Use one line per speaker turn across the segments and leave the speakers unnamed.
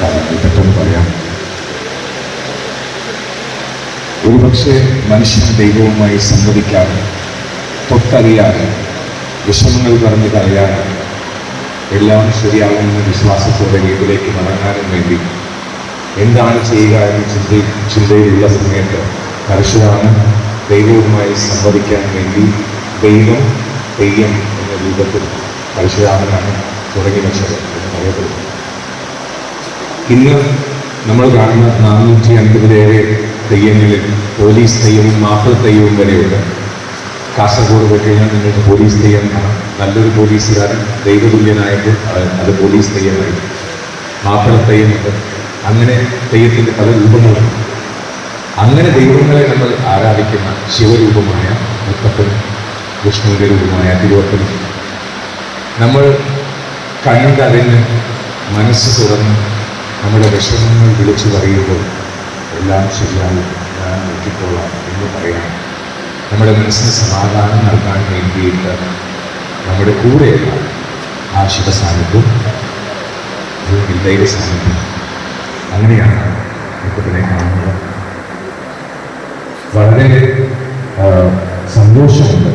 കാര്യങ്ങൾ പറയാം ഒരുപക്ഷെ മനുഷ്യൻ ദൈവവുമായി സംവദിക്കാതെ തൊട്ടറിയാതെ വിഷമങ്ങൾ പറഞ്ഞ് കറിയാതെ എല്ലാം ശരിയാകുമെന്ന വിശ്വാസത്തോടെ വീട്ടിലേക്ക് മടങ്ങാനും വേണ്ടി എന്താണ് ചെയ്യുക എന്ന് ചിന്ത ചിന്തയിലുള്ള സമയത്ത് പരശുരാമൻ ദൈവവുമായി സംവദിക്കാൻ വേണ്ടി ദൈവം തെയ്യം എന്ന രൂപത്തിൽ പരശുരാമനാണ് തുടങ്ങി വെച്ചത് എന്ന് പറയപ്പെടുന്നു. ഇന്ന് നമ്മൾ കാണുന്ന നാനൂറ്റി അൻപതിലേറെ തെയ്യങ്ങളിൽ പോലീസ് തെയ്യവും മാപ്പിള തെയ്യവും വരെയുണ്ട്. കാസർഗോഡ് പോയി കഴിഞ്ഞാൽ നിങ്ങൾക്ക് പോലീസ് തെയ്യം കാണാം. നല്ലൊരു പോലീസുകാരൻ ദൈവതുല്യനായിട്ട് അത് പോലീസ് തെയ്യമായി മാപ്പിള തെയ്യമുണ്ട്. അങ്ങനെ തെയ്യത്തിന്റെ പല രൂപങ്ങളുണ്ട് അങ്ങനെ ദൈവങ്ങളെ നമ്മൾ ആരാധിക്കുന്ന ശിവരൂപമായ മുത്തപ്പൻ വിഷ്ണുവിന്റെ രൂപമായ തിരുവപ്പൻ. നമ്മൾ കണ്ടറിഞ്ഞ് മനസ്സ് തുറന്ന് നമ്മുടെ വിഷമങ്ങൾ വിളിച്ചു പറയുമ്പോൾ എല്ലാം ശരിയായി ഞാൻ നോക്കിക്കോളാം എന്ന് പറയാം നമ്മുടെ മനസ്സിന് സമാധാനം നൽകാൻ വേണ്ടിയിട്ട് നമ്മുടെ കൂടെയുള്ള ആ ശിവസാന്നിധ്യം അല്ലെങ്കിൽ ദൈവ സാന്നിധ്യം. അങ്ങനെയാണ് മുത്തപ്പനെ കാണുന്നത്. വളരെ സന്തോഷമുണ്ട്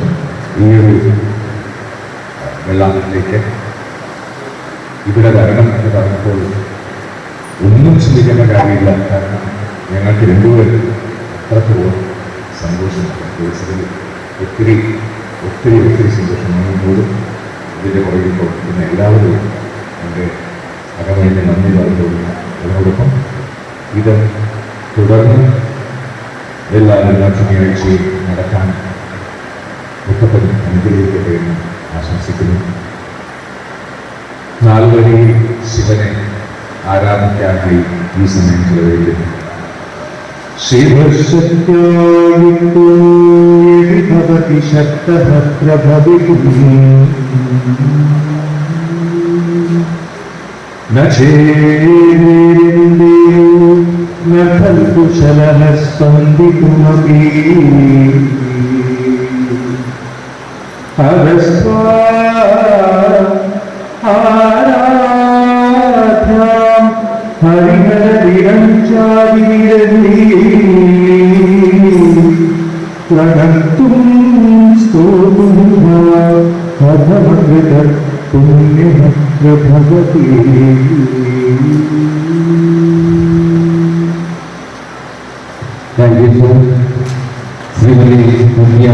ഈ ഒരു വെള്ളാമത്തിലേക്ക് ഇവിടെ വരണം എന്ന് പറഞ്ഞപ്പോൾ ഒന്നും ചിന്തിക്കേണ്ട കാര്യമില്ല. കാരണം ഞങ്ങൾക്ക് രണ്ടുപേരും അത്രത്തോളം സന്തോഷമാണ് കേസിൽ ഒത്തിരി ഒത്തിരി ഒത്തിരി സന്തോഷമാണ്. പോലും ഇതിന്റെ പുറകിൽ പ്രവർത്തിക്കുന്ന എല്ലാവരും എന്റെ അകമഴിഞ്ഞ നന്ദി പറഞ്ഞുകൊള്ളുന്നു അതിനോടൊപ്പം ഇത് തുടർന്ന് എല്ലാ എല്ലാ ശനിയാഴ്ചയും നടക്കാൻ മുത്തപ്പൻ അനുഗ്രഹിക്കട്ടെ എന്ന് ആശംസിക്കുന്നു. നാലുവരെയിൽ ശിവനെ ആരാധിക്കാനായി ഈ സമയം ചെലവഴിക്കുന്നു ശിവശക്തിയായിട്ടു ഭവതി ശക്തഃ പ്രഭവിക്കും न चेदेन्दु न खलु कुशलः स्पन्दितुमपि अगस्त्वा നടത്തും സ്തോഭമൃത പുണ്യമഗ്രഭവതി
താങ്ക് യു സർ ശ്രീമതി